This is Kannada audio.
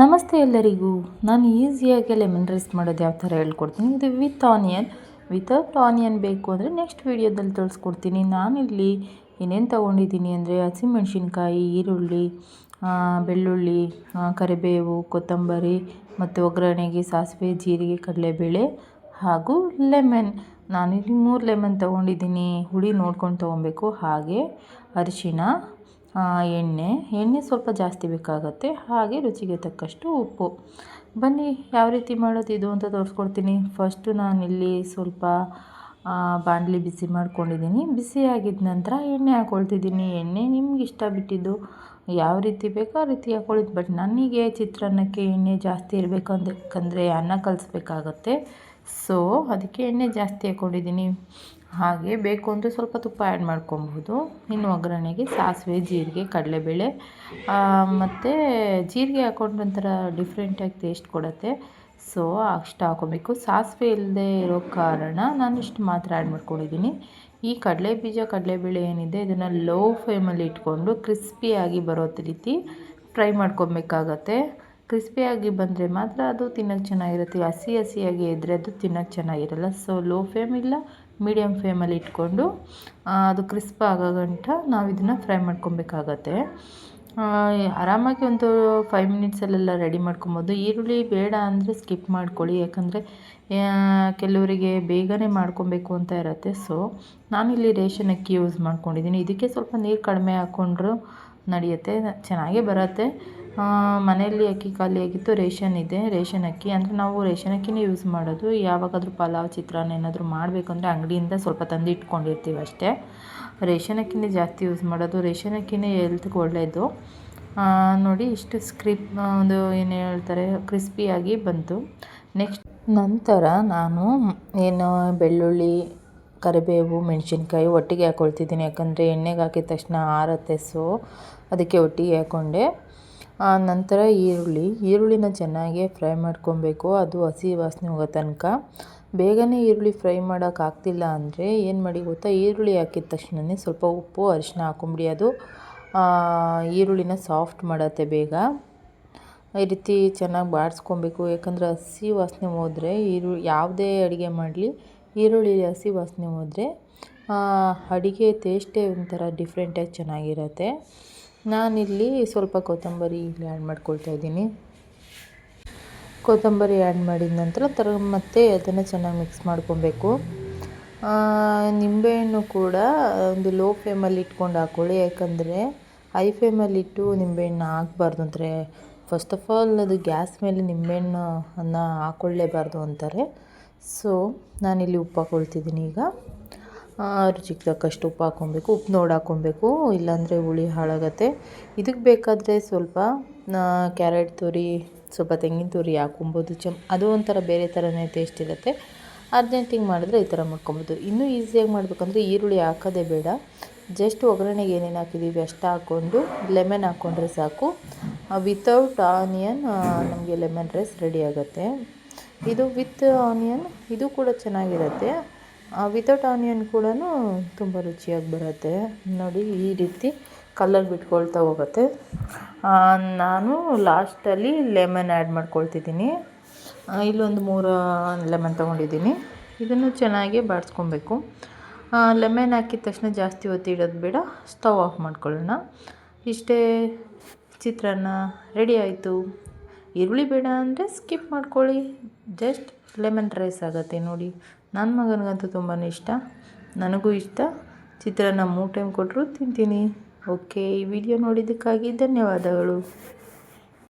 ನಮಸ್ತೆ ಎಲ್ಲರಿಗೂ. ನಾನು ಈಸಿಯಾಗಿ ಲೆಮನ್ ರೈಸ್ ಮಾಡೋದು ಯಾವ ಥರ ಹೇಳ್ಕೊಡ್ತೀನಿ. ಇದು ವಿತ್ ಆನಿಯನ್. ವಿತೌಟ್ ಆನಿಯನ್ ಬೇಕು ಅಂದರೆ ನೆಕ್ಸ್ಟ್ ವೀಡಿಯೋದಲ್ಲಿ ತೋರಿಸ್ಕೊಡ್ತೀನಿ. ನಾನಿಲ್ಲಿ ಏನೇನು ತೊಗೊಂಡಿದ್ದೀನಿ ಅಂದರೆ ಹಸಿಮೆಣ್ಸಿನ್ಕಾಯಿ ಈರುಳ್ಳಿ ಬೆಳ್ಳುಳ್ಳಿ ಕರಿಬೇವು, ಕೊತ್ತಂಬರಿ ಮತ್ತು ಒಗ್ಗರಣೆಗೆ ಸಾಸಿವೆ, ಜೀರಿಗೆ, ಕಡಲೆಬೇಳೆ ಹಾಗೂ ಲೆಮನ್. ನಾನಿಲ್ಲಿ ಮೂರು ಲೆಮನ್ ತೊಗೊಂಡಿದ್ದೀನಿ. ಹುಳಿ ನೋಡ್ಕೊಂಡು ತೊಗೊಬೇಕು. ಹಾಗೆ ಅರಿಶಿಣ ಎಣ್ಣೆ. ಎಣ್ಣೆ ಸ್ವಲ್ಪ ಜಾಸ್ತಿ ಬೇಕಾಗುತ್ತೆ. ಹಾಗೆ ರುಚಿಗೆ ತಕ್ಕಷ್ಟು ಉಪ್ಪು. ಬನ್ನಿ, ಯಾವ ರೀತಿ ಮಾಡೋದು, ಇದು ಅಂತ ತೋರಿಸ್ಕೊಡ್ತೀನಿ. ಫಸ್ಟು ನಾನಿಲ್ಲಿ ಸ್ವಲ್ಪ ಬಾಣಲಿ ಬಿಸಿ ಮಾಡ್ಕೊಂಡಿದ್ದೀನಿ. ಬಿಸಿ ಆಗಿದ ನಂತರ ಎಣ್ಣೆ ಹಾಕ್ಕೊಳ್ತಿದ್ದೀನಿ ಎಣ್ಣೆ ನಿಮ್ಗೆ ಇಷ್ಟ ಬಿಟ್ಟಿದ್ದು ಯಾವ ರೀತಿ ಬೇಕೋ ಆ ರೀತಿ ಹಾಕ್ಕೊಳ್ಳಿದ್ದು ಬಟ್ ನನಗೆ ಚಿತ್ರಾನ್ನಕ್ಕೆ ಎಣ್ಣೆ ಜಾಸ್ತಿ ಇರಬೇಕಂದ್ರೆ ಅನ್ನ ಕಲಿಸ್ಬೇಕಾಗತ್ತೆ. ಸೊ ಅದಕ್ಕೆ ಎಣ್ಣೆ ಜಾಸ್ತಿ ಹಾಕ್ಕೊಂಡಿದ್ದೀನಿ ಹಾಗೆ ಬೇಕು ಅಂದರೆ ಸ್ವಲ್ಪ ತುಪ್ಪ ಆ್ಯಡ್ ಮಾಡ್ಕೊಬೋದು ಇನ್ನು ಒಗ್ಗರಣೆಗೆ ಸಾಸಿವೆ, ಜೀರಿಗೆ, ಕಡಲೆಬೇಳೆ ಮತ್ತು ಜೀರಿಗೆ ಹಾಕೊಂಡು ಒಂಥರ ಡಿಫ್ರೆಂಟಾಗಿ ಟೇಸ್ಟ್ ಕೊಡುತ್ತೆ. ಸೊ ಅಷ್ಟು ಹಾಕೋಬೇಕು. ಸಾಸಿವೆ ಇಲ್ಲದೆ ಇರೋ ಕಾರಣ ನಾನು ಇಷ್ಟು ಮಾತ್ರ ಆ್ಯಡ್ ಮಾಡ್ಕೊಂಡಿದ್ದೀನಿ. ಈ ಕಡಲೆ ಬೀಜ, ಕಡಲೆಬೇಳೆ ಏನಿದೆ ಇದನ್ನು ಲೋ ಫ್ಲೇಮಲ್ಲಿ ಇಟ್ಕೊಂಡು ಕ್ರಿಸ್ಪಿಯಾಗಿ ಬರೋ ರೀತಿ ಫ್ರೈ ಮಾಡ್ಕೊಬೇಕಾಗತ್ತೆ. ಕ್ರಿಸ್ಪಿಯಾಗಿ ಬಂದರೆ ಮಾತ್ರ ಅದು ತಿನ್ನೋಕ್ಕೆ ಚೆನ್ನಾಗಿರುತ್ತೆ. ಹಸಿ ಹಸಿಯಾಗಿ ಇದ್ದರೆ ಅದು ತಿನ್ನೋಕ್ಕೆ ಚೆನ್ನಾಗಿರಲ್ಲ. ಸೊ ಲೋ ಫ್ಲೇಮ್ ಇಲ್ಲ ಮೀಡಿಯಮ್ ಫ್ಲೇಮಲ್ಲಿ ಇಟ್ಕೊಂಡು ಅದು ಕ್ರಿಸ್ಪ್ ಆಗೋ ಗಂಟ ನಾವು ಇದನ್ನು ಫ್ರೈ ಮಾಡ್ಕೊಬೇಕಾಗತ್ತೆ. ಆರಾಮಾಗಿ ಒಂದು ಫೈವ್ ಮಿನಿಟ್ಸಲ್ಲೆಲ್ಲ ರೆಡಿ ಮಾಡ್ಕೊಬೋದು. ಈರುಳ್ಳಿ ಬೇಡ ಅಂದರೆ ಸ್ಕಿಪ್ ಮಾಡ್ಕೊಳ್ಳಿ. ಯಾಕಂದರೆ ಕೆಲವರಿಗೆ ಬೇಗನೆ ಮಾಡ್ಕೊಬೇಕು ಅಂತ ಇರುತ್ತೆ. ಸೊ ನಾನಿಲ್ಲಿ ರೇಷನ್ ಅಕ್ಕಿ ಯೂಸ್ ಮಾಡ್ಕೊಂಡಿದ್ದೀನಿ ಇದಕ್ಕೆ ಸ್ವಲ್ಪ ನೀರು ಕಡಿಮೆ ಹಾಕ್ಕೊಂಡ್ರು ನಡೆಯುತ್ತೆ. ಚೆನ್ನಾಗೇ ಬರುತ್ತೆ. ಮನೆಯಲ್ಲಿ ಅಕ್ಕಿ ಖಾಲಿಯಾಗಿತ್ತು ರೇಷನ್ ಇದೆ. ರೇಷನ್ ಅಕ್ಕಿ ಅಂದರೆ ನಾವು ರೇಷನ್ ಅಕ್ಕಿನೇ ಯೂಸ್ ಮಾಡೋದು. ಯಾವಾಗಾದರೂ ಪಲಾವ್, ಚಿತ್ರಾನ್ನ ಏನಾದರೂ ಮಾಡಬೇಕಂದ್ರೆ ಅಂಗಡಿಯಿಂದ ಸ್ವಲ್ಪ ತಂದು ಇಟ್ಕೊಂಡಿರ್ತೀವಿ ಅಷ್ಟೇ. ರೇಷನ್ ಅಕ್ಕಿನೇ ಜಾಸ್ತಿ ಯೂಸ್ ಮಾಡೋದು. ರೇಷನ್ ಅಕ್ಕಿನೇ ಎಲ್ತ್ಗೆ ಒಳ್ಳೆಯದು ನೋಡಿ ಇಷ್ಟು ಸ್ಕ್ರಿಪ್ ಒಂದು ಏನು ಹೇಳ್ತಾರೆ ಕ್ರಿಸ್ಪಿಯಾಗಿ ಬಂತು. ನೆಕ್ಸ್ಟ್ ನಂತರ ನಾನು ಏನು ಬೆಳ್ಳುಳ್ಳಿ, ಕರಿಬೇವು, ಮೆಣಸಿನ್ಕಾಯಿ ಒಟ್ಟಿಗೆ ಹಾಕ್ಕೊಳ್ತಿದ್ದೀನಿ ಯಾಕಂದರೆ ಎಣ್ಣೆಗೆ ಹಾಕಿದ ತಕ್ಷಣ ಆರತ್ತೆ ಸೊ ಅದಕ್ಕೆ ಒಟ್ಟಿಗೆ ಹಾಕ್ಕೊಂಡೆ ನಂತರ ಈರುಳ್ಳಿ. ಈರುಳ್ಳಿನ ಚೆನ್ನಾಗಿ ಫ್ರೈ ಮಾಡ್ಕೊಬೇಕು. ಅದು ಹಸಿ ವಾಸನೆ ಹೋಗೋ ತನಕ. ಬೇಗನೆ ಈರುಳ್ಳಿ ಫ್ರೈ ಮಾಡೋಕ್ಕಾಗ್ತಿಲ್ಲ ಅಂದರೆ ಏನು ಮಾಡಿ ಗೊತ್ತಾ? ಈರುಳ್ಳಿ ಹಾಕಿದ ತಕ್ಷಣವೇ ಸ್ವಲ್ಪ ಉಪ್ಪು ಅರಿಶಿನ ಹಾಕೊಂಬಿಡಿ. ಅದು ಈರುಳ್ಳಿನ ಸಾಫ್ಟ್ ಮಾಡುತ್ತೆ ಬೇಗ. ಈ ರೀತಿ ಚೆನ್ನಾಗಿ ಬಾಡಿಸ್ಕೊಬೇಕು ಯಾಕಂದರೆ ಹಸಿ ವಾಸನೆ ಹೋದರೆ ಈರುಳ್ಳಿ, ಯಾವುದೇ ಅಡುಗೆ ಮಾಡಲಿ, ಈರುಳ್ಳಿ ಹಸಿ ವಾಸನೆ ಹೋದರೆ ಅಡುಗೆ ಟೇಸ್ಟೇ ಒಂಥರ ಡಿಫ್ರೆಂಟಾಗಿ ಚೆನ್ನಾಗಿರುತ್ತೆ. ನಾನಿಲ್ಲಿ ಸ್ವಲ್ಪ ಕೊತ್ತಂಬರಿ ಇಲ್ಲಿ ಆ್ಯಡ್ ಮಾಡ್ಕೊಳ್ತಾ ಇದ್ದೀನಿ. ಕೊತ್ತಂಬರಿ ಆ್ಯಡ್ ಮಾಡಿದ ನಂತರ ತರ ಮತ್ತೆ ಅದನ್ನು ಚೆನ್ನಾಗಿ ಮಿಕ್ಸ್ ಮಾಡ್ಕೊಬೇಕು. ನಿಂಬೆಹಣ್ಣು ಕೂಡ ಒಂದು ಲೋ ಫ್ಲೇಮಲ್ಲಿ ಇಟ್ಕೊಂಡು ಹಾಕ್ಕೊಳ್ಳಿ ಯಾಕಂದರೆ ಹೈ ಫ್ಲೇಮಲ್ಲಿಟ್ಟು ನಿಂಬೆಹಣ್ಣು ಹಾಕ್ಬಾರ್ದು ಅಂದರೆ ಫಸ್ಟ್ ಆಫ್ ಆಲ್ ಅದು ಗ್ಯಾಸ್ ಮೇಲೆ ನಿಂಬೆಹಣ್ಣು ಅನ್ನ ಹಾಕ್ಕೊಳ್ಳೇಬಾರ್ದು ಅಂತಾರೆ. ಸೊ ನಾನಿಲ್ಲಿ ಉಪ್ಪು ಹಾಕ್ಕೊಳ್ತಿದ್ದೀನಿ ಈಗ. ರುಚಿಗೆ ತಕ್ಕಷ್ಟು ಉಪ್ಪು ಹಾಕ್ಕೊಬೇಕು, ಉಪ್ಪು ನೋಡಿ ಹಾಕ್ಕೊಬೇಕು, ಇಲ್ಲಾಂದರೆ ಹುಳಿ ಹಾಳಾಗತ್ತೆ. ಇದಕ್ಕೆ ಬೇಕಾದರೆ ಸ್ವಲ್ಪ ಕ್ಯಾರೆಟ್ ತುರಿ, ಸ್ವಲ್ಪ ತೆಂಗಿನ ತುರಿ ಹಾಕ್ಕೊಬೋದು. ಚಮ್, ಅದು ಒಂಥರ ಬೇರೆ ಥರನೇ ಟೇಸ್ಟ್ ಇರುತ್ತೆ. ಅರ್ಜೆಂಟಿಗೆ ಮಾಡಿದ್ರೆ ಈ ಥರ ಮಾಡ್ಕೊಬೋದು. ಇನ್ನೂ ಈಸಿಯಾಗಿ ಮಾಡಬೇಕಂದ್ರೆ ಈರುಳ್ಳಿ ಹಾಕೋದೇ ಬೇಡ. ಜಸ್ಟ್ ಒಗ್ಗರಣೆಗೆ ಏನೇನು ಹಾಕಿದ್ದೀವಿ ಅಷ್ಟು ಹಾಕ್ಕೊಂಡು ಲೆಮನ್ ಹಾಕ್ಕೊಂಡ್ರೆ ಸಾಕು. ವಿತೌಟ್ ಆನಿಯನ್ ನಮಗೆ ಲೆಮನ್ ರೈಸ್ ರೆಡಿ ಆಗುತ್ತೆ. ಇದು ವಿತ್ ಆನಿಯನ್ ಇದು ಕೂಡ ಚೆನ್ನಾಗಿರುತ್ತೆ. ವಿತೌಟ್ ಆನಿಯನ್ ಕೂಡ ತುಂಬ ರುಚಿಯಾಗಿ ಬರುತ್ತೆ. ನೋಡಿ, ಈ ರೀತಿ ಕಲರ್ ಬಿಟ್ಕೊಳ್ತಾ ಹೋಗುತ್ತೆ. ನಾನು ಲಾಸ್ಟಲ್ಲಿ ಲೆಮನ್ ಆ್ಯಡ್ ಮಾಡ್ಕೊಳ್ತಿದ್ದೀನಿ. ಇಲ್ಲೊಂದು ಮೂರು ಲೆಮನ್ ತೊಗೊಂಡಿದ್ದೀನಿ. ಇದನ್ನು ಚೆನ್ನಾಗಿ ಬಾಡಿಸ್ಕೊಬೇಕು. ಲೆಮನ್ ಹಾಕಿದ ತಕ್ಷಣ ಜಾಸ್ತಿ ಹೊತ್ತು ಇಡೋದು ಬೇಡ ಸ್ಟವ್ ಆಫ್ ಮಾಡ್ಕೊಳ್ಳೋಣ. ಇಷ್ಟೇ ಚಿತ್ರಾನ್ನ ರೆಡಿ ಆಯಿತು. ಈರುಳ್ಳಿ ಬೇಡ ಅಂದರೆ ಸ್ಕಿಪ್ ಮಾಡ್ಕೊಳ್ಳಿ. ಜಸ್ಟ್ ಲೆಮನ್ ರೈಸ್ ಆಗುತ್ತೆ ನೋಡಿ. ನನ್ನ ಮಗನಿಗಂತೂ ತುಂಬಾ ಇಷ್ಟ. ನನಗೂ ಇಷ್ಟ. ಚಿತ್ರಾನ್ನ ಮೂರು ಟೈಮ್ ಕೊಟ್ಟರು ತಿಂತೀನಿ. ಓಕೆ ಈ ವಿಡಿಯೋ ನೋಡಿದ್ದಕ್ಕಾಗಿ ಧನ್ಯವಾದಗಳು.